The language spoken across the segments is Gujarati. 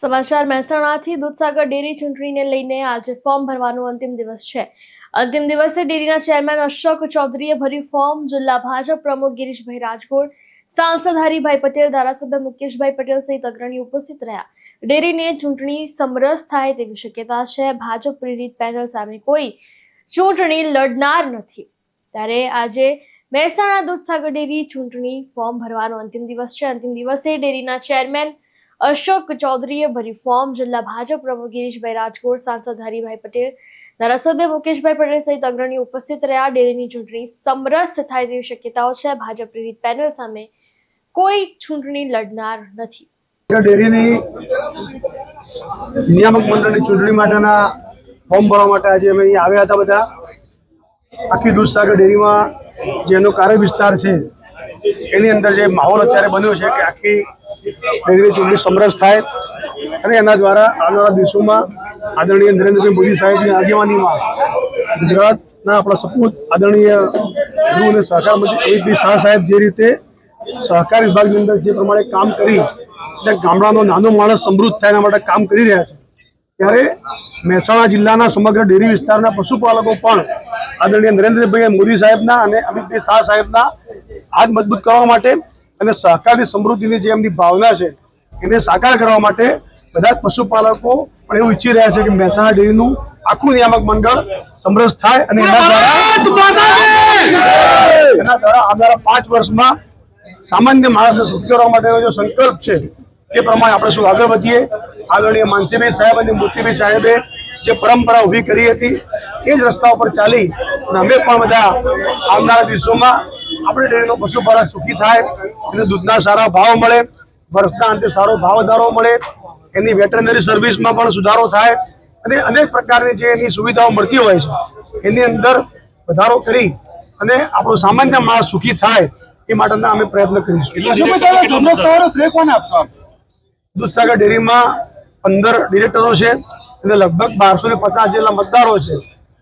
સમાચાર મહેસાણાથી દૂધસાગર ડેરી ચૂંટણીને લઈને આજે ફોર્મ ભરવાનો અંતિમ દિવસ છે. અંતિમ દિવસે ડેરીના ચેરમેન અશોક ચૌધરીએ ભર્યું ફોર્મ. જિલ્લા ભાજપ પ્રમુખ ગિરીશભાઈ રાજગોર સાંસદ હરિભાઈ પટેલ, ધારાસભ્ય મુકેશભાઈ પટેલ સહિત અગ્રણી ઉપસ્થિત રહ્યા. ડેરીને ચૂંટણી સમરસ થાય તેવી શક્યતા છે. ભાજપ પ્રેરિત પેનલ સામે કોઈ ચૂંટણી લડનાર નથી. ત્યારે આજે મહેસાણા દૂધસાગર ડેરી ચૂંટણી ફોર્મ ભરવાનો અંતિમ દિવસ છે. અંતિમ દિવસે ડેરીના ચેરમેન અશોક ચૌધરીએ ભર્યું ફોર્મ. જિલ્લા ભાજપ પ્રમુખ ગિરીશભાઈ રાજકોટ, સાંસદ હરિભાઈ પટેલ, ધારાસભ્ય મુકેશભાઈ પટેલ સહિત અગ્રણી ઉપસ્થિત રહ્યા. ડેરીની ચૂંટણી સમરસ થાય તેવી શક્યતાઓ છે. ભાજપ પ્રેરિત પેનલ સામે કોઈ ચૂંટણી લડનાર નથી. નિયામક મંડળની ચૂંટણી માટેના ફોર્મ ભરવા માટે આજે અમે અહીંયા આવ્યા હતા બધા. આખી દૂધસાગર ડેરીમાં જેનો કાર્ય વિસ્તાર છે, એની અંદર જે માહોલ અત્યારે બન્યો છે કે આખી ડેરીની ચૂંટણી સમરસ થાય અને એના દ્વારા આવનારા દિવસોમાં આદરણીય નરેન્દ્રભાઈ મોદી સાહેબની આગેવાનીમાં ગુજરાતના આપણા સપૂત આદરણીય ગૃહ અને સહકાર મંત્રી અમિતભાઈ શાહ સાહેબ જે રીતે સહકાર વિભાગની અંદર જે પ્રમાણે કામ કરી એટલે ગામડાનો નાનો માણસ સમૃદ્ધ થાય એના માટે કામ કરી રહ્યા છે, ત્યારે મહેસાણા જિલ્લાના સમગ્ર ડેરી વિસ્તારના પશુપાલકો પણ આદરણીય નરેન્દ્રભાઈ મોદી સાહેબના અને અમિતભાઈ શાહ સાહેબના હાથ મજબૂત કરવા માટે અને સહકારની સમૃદ્ધિની જે એમની ભાવના છે એને સાકાર કરવા માટે બધા જ પશુપાલકો પણ એવું ઈચ્છી રહ્યા છે કે મહેસાણા ડેરીનું આખું નિયામક મંડળ સમરસ થાય અને એના દ્વારા એના દ્વારા આવનારા પાંચ વર્ષમાં સામાન્ય માણસને સુધારવા કરવા માટેનો જો સંકલ્પ છે એ પ્રમાણે આપણે શું આગળ વધીએ? આગળની માનસીભાઈ સાહેબ અને મૂર્તિભાઈ સાહેબે જે પરંપરા ઊભી કરી હતી એ જ રસ્તા ઉપર ચાલી અને અમે પણ બધા આવનારા દિવસોમાં આપણે ડેરીનો પશુપાલક સુખી થાય એને દૂધના સારા ભાવ મળે વર્ષના અંતે સારો ભાવ વધારો મળે એની વેટરનરી સર્વિસમાં પણ સુધારો થાય અને અનેક પ્રકારની જે એની સુવિધાઓ મળતી હોય છે એની અંદર વધારો કરી અને આપણો સામાન્ય માણસ સુખી થાય એ માટેના અમે પ્રયત્ન કરીશું. દૂધસાગર ડેરીમાં પંદર ડિરેક્ટરો છે અને લગભગ બારસો ને પચાસ જેટલા મતદારો છે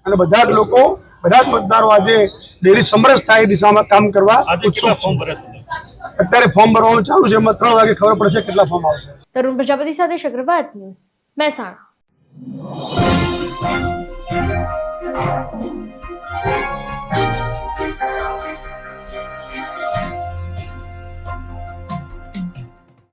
અને બધા જ લોકો બધા જ મતદારો આજે ડેરી સમરસ થાય એ દિશામાં કામ કરવા અત્યારે ફોર્મ ભરવાનું ચાલુ છે એમાં ત્રણ વાગે ખબર પડશે કેટલા ફોર્મ આવશે. તરુણ પ્રજાપતિ સાથે શક્રપાત ન્યૂઝ મહેસાણા.